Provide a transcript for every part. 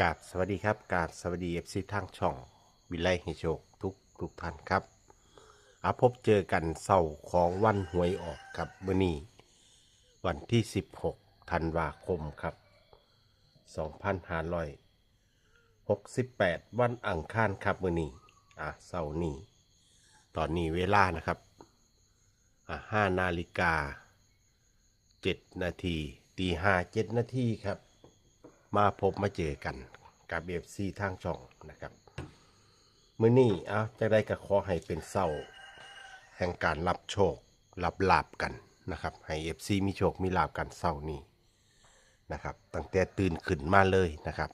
กาบสวัสดีครับกาบสวัสดีเอฟซีทางช่องวิไลให้โชคทุกทุกท่านครับอาพบเจอกันเศร้าของวันหวยออกครับมื่อนี้วันที่ 16ธันวาคมครับ 2568 วันอังคารครับมื่อนี้อะเศร้านี้ ตอนนี้เวลานะครับอะ5นาฬิกา7นาทีตีห้าเจ็ดนาทีครับ มาพบมาเจอกันกับเอฟซีทางช่องนะครับมื้อนี้เอาจะได้ก็ขอให้เป็นเศร้าแห่งการรับโชครับลาบกันนะครับ ให้เอฟซีมีโชคมีลาบกันเศร้านี้นะครับตั้งแต่ตื่นขึ้นมาเลยนะครับ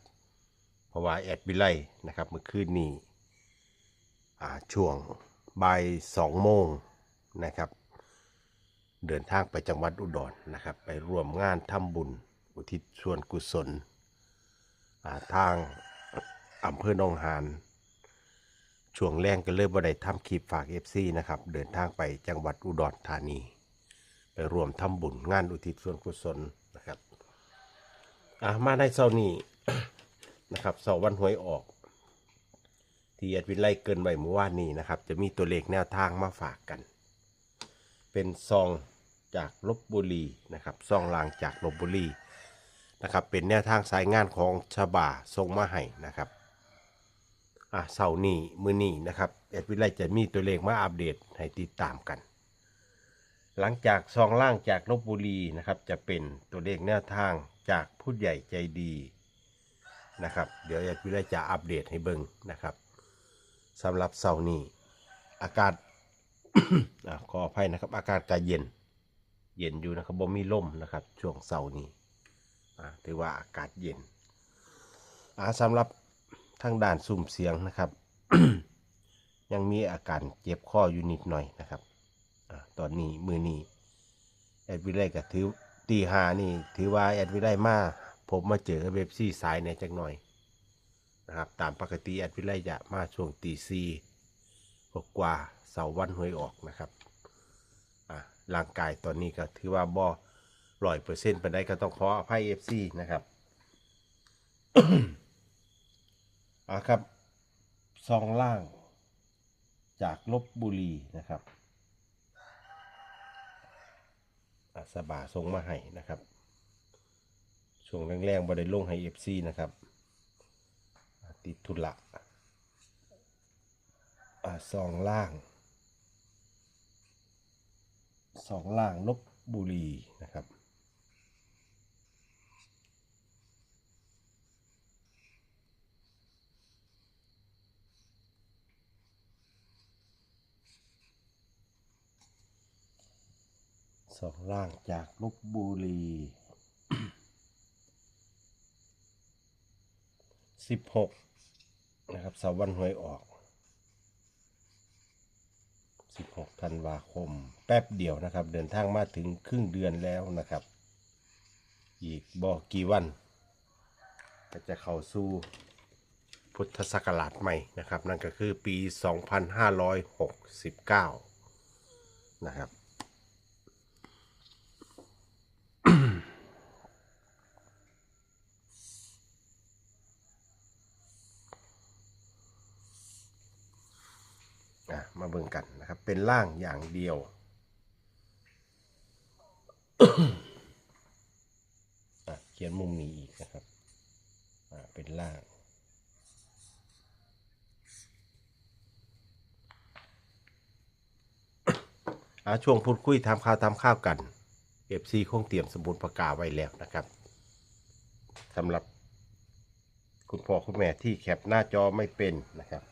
เพราะว่าแอดวิไลนะครับเมื่อคืนนี้อ่าช่วงบ่ายสองโมงนะครับ เดินทางไปจังหวัดอุดรนะครับ ไปร่วมงานทำบุญ อุทิศส่วนกุศล ทางอำเภอหนองหานช่วงแรงก็เลยบ่ได้ทำคลิปฝาก FC นะครับ เดินทางไปจังหวัดอุดรธานี ไปร่วมทำบุญงานอุทิศส่วนกุศลนะครับอะมาในเสาร์นี้นะครับเสาร์วันหวยออก ที่แอดวินไล่เกินไว้เมื่อวานนี้นะครับ จะมีตัวเลขแนวทางมาฝากกัน เป็นซองจากลบบุรีนะครับซองลางจากลบบุรี นะครับเป็นแนวทางสายงานของชบาทรงมาให้นะครับอะเสาร์นี้มือนี้นะครับแอดวิไลจะมีตัวเลขมาอัปเดตให้ติดตามกัน หลังจากซองล่างจากลบบุรีนะครับจะเป็นตัวเลขแนวทางจากผู้ใหญ่ใจดีนะครับเดี๋ยวแอดวิไลจะอัปเดตให้เบิ่งนะครับสำหรับเสาร์นี้อากาศอะขออภัยนะครับ อากาศก็เย็น เย็นอยู่นะครับบ่มีลมนะครับ ช่วงเสาร์นี้ ถือว่าอากาศเย็นสำหรับทางด้านสุ่มเสียงนะครับ ยังมีอาการเจ็บคออยู่นิดหน่อยนะครับอตอนนี้มือนี้แอดวิไลก็ถือตีหานี่ ถือว่าแอดวิไลมาผมมาเจอเว็บซี่สายในจักหน่อยนะครับตามปกติแอดวิไลจะมาช่วงตีซีกว่าเสาร์วันหวยออกนะครับร่างกายตอนนี้ก็ถือว่าบ่ ร้อยเปอร์เซ็นต์ไปได้ก็ต้องขออภัยเอฟซีนะครับอะครับ ซองล่างจากลบบุรีนะครับอะสบาส่งมาให้นะครับ ช่วงแรงๆบ่ได้ลงให้เอฟซีนะครับ ติดธุระอะซองล่างสองล่างลบบุรีนะครับ สองล่างจากลบบุรีสิบหกนะครับเสาวันหวยออก16ธันวาคม แป๊บเดียวนะครับ เดินทางมาถึงครึ่งเดือนแล้วนะครับ อีกบอกกี่วัน ก็จะเข้าสู่พุทธศักราชใหม่นะครับ นั่นก็คือปี 2569 นะครับ มาเบิ่งกันนะครับ เป็นล่างอย่างเดียว เขียนมุมนี้อีกนะครับ เป็นล่างอาช่วงพูดคุยทำข่าวทำข้าวกันเอฟซีคงเตรียมสมุดประกาไว้แล้วนะครับสำหรับคุณพ่อคุณแม่ที่แคปหน้าจอไม่เป็นนะครับ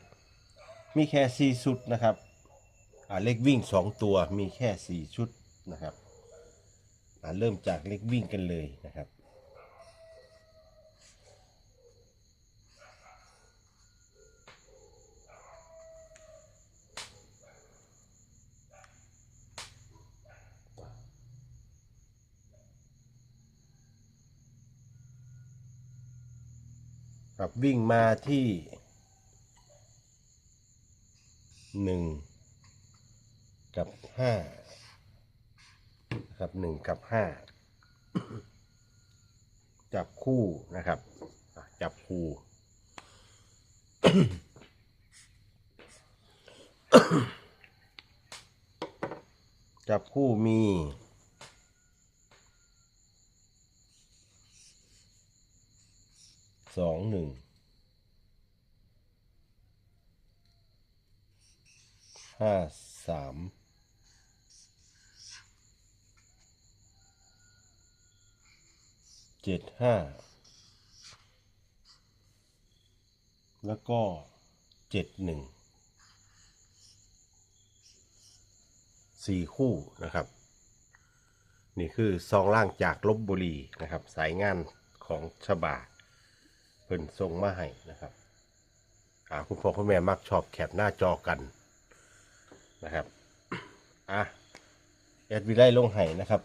มีแค่สี่ชุดนะครับอ่าเลขวิ่งสองตัวมีแค่สี่ชุดนะครับอ่าเริ่มจากเลขวิ่งกันเลยนะครับครับวิ่งมาที่ หนึ่งกับห้านะครับหนึ่งกับห้าจับคู่นะครับ จับคู่จับคู่มีสองหนึ่ง ห้าสามเจ็ดห้าแล้วก็เจ็ดหนึ่งสี่คู่นะครับ นี่คือซองล่างจากลบบุรีนะครับ สายงานของฉบาเพิ่นส่งมาให้นะครับอาคุณพ่อคุณแม่มักชอบแคปหน้าจอกัน นะครับอะแอดวิไลลงให้นะครับ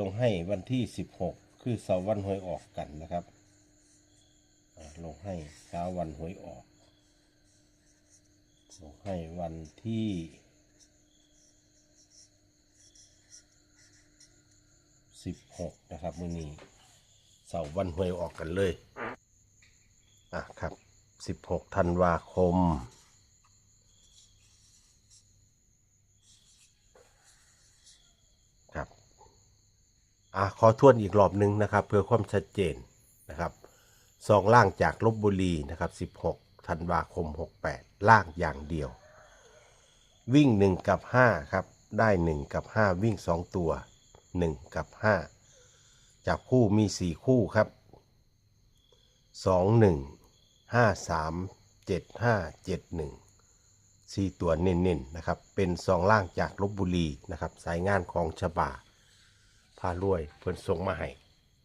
ลงให้วันที่16คือเสาร์วันหวยออกกันนะครับลงให้เช้าวันหวยออกลงให้วันที่สิบหกนะครับมือนี้เสาร์วันหวยออกกันเลยอะครับสิบหกธันวาคม ครับ อะขอทวนอีกรอบหนึ่งนะครับ เพื่อความชัดเจนนะครับสองล่างจากลบบุรีนะครับสิบหกธันวาคมหกแปดล่างอย่างเดียว วิ่งหนึ่งกับห้าครับ ได้หนึ่งกับห้าวิ่งสองตัวหนึ่งกับห้าจับคู่มีสี่คู่ครับสองหนึ่งห้าสามเจ็ดห้าเจ็ดหนึ่งสี่ตัวเน้นๆนะครับ เป็นสองล่างจากลบบุรีนะครับ สายงานของฉบา พารวยเพิ่นส่งมาให้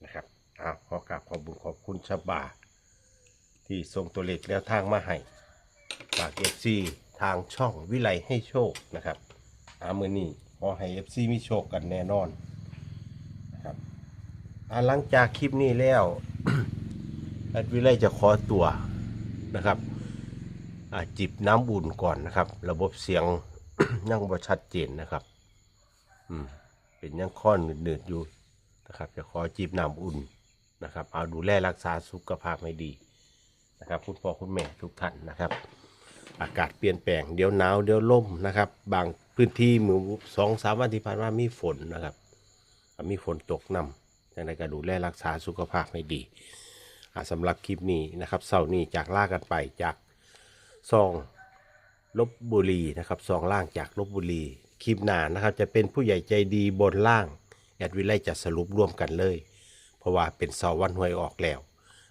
นะครับอ้าวขอกราบขอบคุญขอบคุณฉบา ที่ส่งตัวเลขแล้วทางมาให้ฝากเอฟซีทางช่องวิไลให้โชคนะครับอามือนี้ขอให้เอฟซีมีโชคกันแน่นอนนะครับอาหลังจากคลิปนี้แล้วแอดวิไลจะขอตัวนะครับจิบน้ำอุ่นก่อนนะครับ ระบบเสียงยังบ่ชัดเจนนะครับ อืม เป็นยังค้อนหนืดๆอยู่นะครับจะขอจิบน้ำอุ่นนะครับเอาดูแลรักษาสุขภาพให้ดีนะครับคุณพ่อคุณแม่ทุกท่านนะครับ อากาศเปลี่ยนแปลงเดี๋ยวหนาวเดี๋ยวลมนะครับ บางพื้นที่มือสองสามวันที่ผ่านมามีฝนนะครับมีฝนตกนำดังนั้นก็ดูแลรักษาสุขภาพให้ดีสำหรับคลิปนี้นะครับเสาร์นี้จากล่ากันไปจากซองลบบุรีนะครับซองล่างจากลบบุรี คลิปหน้านะครับ จะเป็นผู้ใหญ่ใจดีบนล่าง แอดวิไลจะสรุปร่วมกันเลย เพราะว่าเป็นเสาร์วันหวยออกแล้ว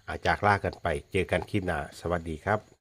อาจากลากันไปเจอกันคลิปหน้า สวัสดีครับ